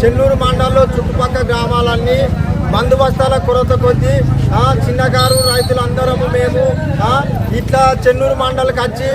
చెల్లూరు మండలంలో చుట్టుపక్కల గ్రామాలన్నీ బందోబస్తాల కొరత కొద్దీ ఆ, చిన్నకారు రైతులందరము మేము ఇట్లా చెన్నూరు మండలికి వచ్చి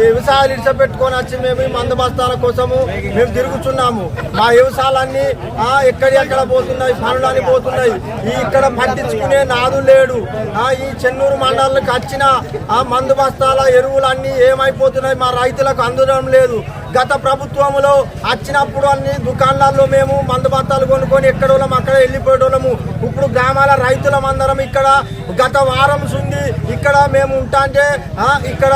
వ్యవసాయాలు ఇడిచపెట్టుకొని వచ్చి మేము ఈ మందు బస్తాల కోసము మేము తిరుగుతున్నాము మా వ్యవసాయాలన్నీ ఆ, ఎక్కడెక్కడ పోతున్నాయి పనులని పోతున్నాయి. ఈ ఇక్కడ పట్టించుకునే నాదు లేడు. ఆ, ఈ చెన్నూరు మండలికి వచ్చిన ఆ మందు బస్తాల ఎరువులన్నీ ఏమైపోతున్నాయి మా రైతులకు అందడం లేదు. గత ప్రభుత్వంలో వచ్చినప్పుడు అన్ని దుకాణాల్లో మేము మందు బత్తాలు కొనుక్కొని ఎక్కడోళ్ళం అక్కడ వెళ్ళిపోయేటోళ్ళము ఇప్పుడు గ్రామాల రైతులం అందరం ఇక్కడ గత వారం సుంది ఇక్కడ మేము ఉంటా అంటే ఇక్కడ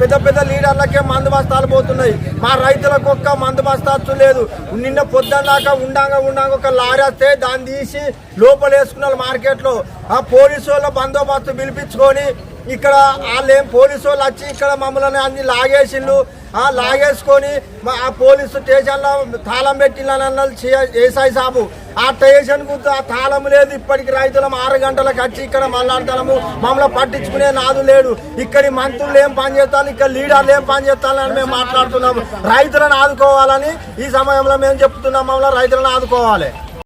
పెద్ద పెద్ద లీడర్లకే మందు బస్తాలు పోతున్నాయి. మా రైతులకు ఒక్క మందు బస్తాలు లేదు. నిన్న పొద్దున్న దాకా ఉండంగా ఉండంగా ఒక లారీ వస్తే దాన్ని తీసి లోపల వేసుకున్నారు మార్కెట్లో. ఆ పోలీసు వాళ్ళ బందోబస్తు పిలిపించుకొని ఇక్కడ వాళ్ళేం పోలీసు వాళ్ళు వచ్చి ఇక్కడ మమ్మల్ని అన్ని లాగేసిండ్రు. లాగేసుకొని ఆ పోలీసు స్టేషన్లో తాళం పెట్టినన్నది చేసాయి సాబు. ఆ స్టేషన్కు ఆ తాళం లేదు. ఇప్పటికి రైతులం ఆరు గంటలకు వచ్చి ఇక్కడ మళ్ళాడతాము మమ్మల్ని పట్టించుకునే నాదు లేడు. ఇక్కడి మంత్రులు ఏం పనిచేస్తారు ఇక్కడ లీడర్లు ఏం పనిచేస్తారని మేము మాట్లాడుతున్నాము. రైతులను ఆదుకోవాలని ఈ సమయంలో మేము చెప్తున్నాం. మమ్మల్ని రైతులను ఆదుకోవాలి.